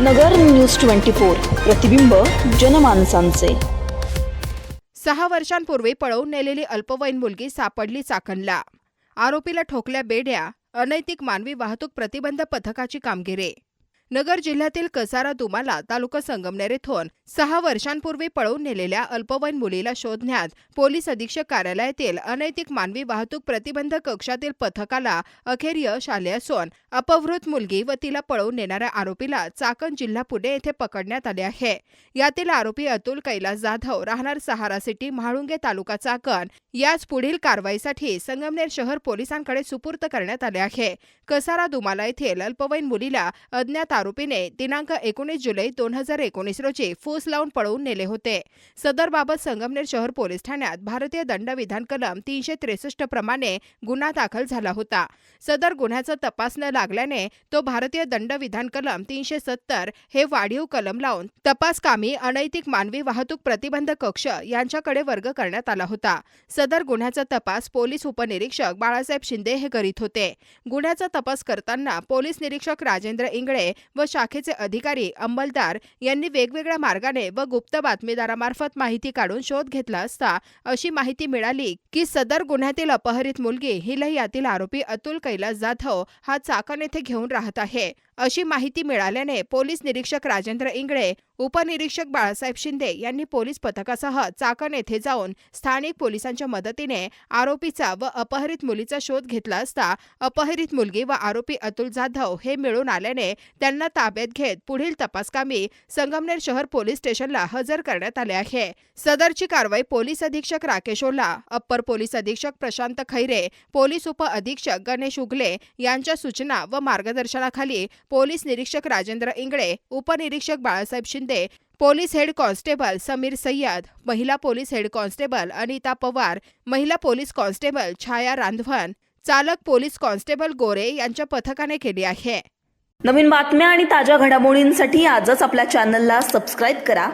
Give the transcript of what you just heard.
नगर news twenty four प्रतिबिंब जनमानसांचे. सहा वर्षांपूर्वी पळवून नेलेली अल्पवयीन मुलगी सापडली चाकणला. आरोपीला ठोकल्या बेड्या अनैतिक मानवी वाहतूक प्रतिबंध पथकाची कामगिरी. नगर जिल्ह्यातील कसारा दुमाला तालुका संगमनेर येथून सहा वर्षांपूर्वी पळवून नेलेल्या अल्पवयीन मुलीला शोधण्यात पोलीस अधीक्षक कार्यालयातील अनैतिक मानवी वाहतूक प्रतिबंध कक्षातील पथकाला अखेर यश आले असून अपहृत मुलगी व तिला पळवून नेणाऱ्या आरोपीला चाकण जिल्हा पुणे येथे पकडण्यात आले आहे. यातील आरोपी अतुल कैलास जाधव राहणार सहारा सिटी म्हाळुंगे तालुका चाकण. याच पुढील कारवाईसाठी संगमनेर शहर पोलिसांकडे सुपूर्त करण्यात आले आहे. कसारा दुमाला येथील अल्पवयीन मुलीला अज्ञात आरोपीने दिनांक एकोणीस जुलै दोन हजार एकोणीस रोजी फूस लावून पळवून नेले होते. सदरबाबत संगमनेर शहर पोलीस ठाण्यात भारतीय दंडविधान कलम तीनशे त्रेसष्ट प्रमाणे गुन्हा दाखल झाला होता. सदर गुन्ह्याचा तपास न लागल्याने तो भारतीय दंडविधान कलम तीनशे सत्तर हे वाढीव कलम लावून तपास कामी अनैतिक मानवी वाहतूक प्रतिबंध कक्ष यांच्याकडे वर्ग करण्यात आला होता. सदर गुन्ह्याचा तपास पोलीस उपनिरीक्षक बाळासाहेब शिंदे हे करीत होते. गुन्ह्याचा तपास करताना पोलीस निरीक्षक राजेंद्र इंगळे व शाखेचे अधिकारी अंमलदार यांनी वेगवेगळ्या मार्गाने व गुप्त बातमीदारामार्फत माहिती काढून शोध घेतला असता अशी माहिती मिळाली की सदर गुन्ह्यातील अपहरित मुलगी हिला यातील आरोपी अतुल कैलास जाधव हा चाकण येथे घेऊन राहत आहे. अशी माहिती मिळाल्याने पोलीस निरीक्षक राजेंद्र इंगळे उपनिरीक्षक बाळासाहेब शिंदे यांनी पोलीस पथकासह चाकण येथे जाऊन स्थानिक पोलिसांच्या मदतीने आरोपीचा व अपहरित मुलीचा शोध घेतला असता अपहरित मुलगी व आरोपी अतुल जाधव हे मिळून आल्याने त्यांना ताब्यात घेत पुढील तपासकामी संगमनेर शहर पोलीस स्टेशनला हजर करण्यात आले आहे. सदरची कारवाई पोलीस अधीक्षक राकेश ओला अप्पर पोलीस अधीक्षक प्रशांत खैरे पोलीस उप अधीक्षक गणेश उगले यांच्या सूचना व मार्गदर्शनाखाली पोलीस निरीक्षक राजेंद्र इंगळे उपनिरीक्षक Balasaheb Shinde Shinde police head constable Sameer Sayyed महिला police head constable Anita Pawar महिला पोलीस कॉन्स्टेबल छाया रांधवन चालक पोलीस कॉन्स्टेबल गोरे यांच्या पथकाने केली आहे. नवीन बातम्या आणि ताज्या घडामोडींसाठी आजच आपल्या चॅनलला सबस्क्राईब करा.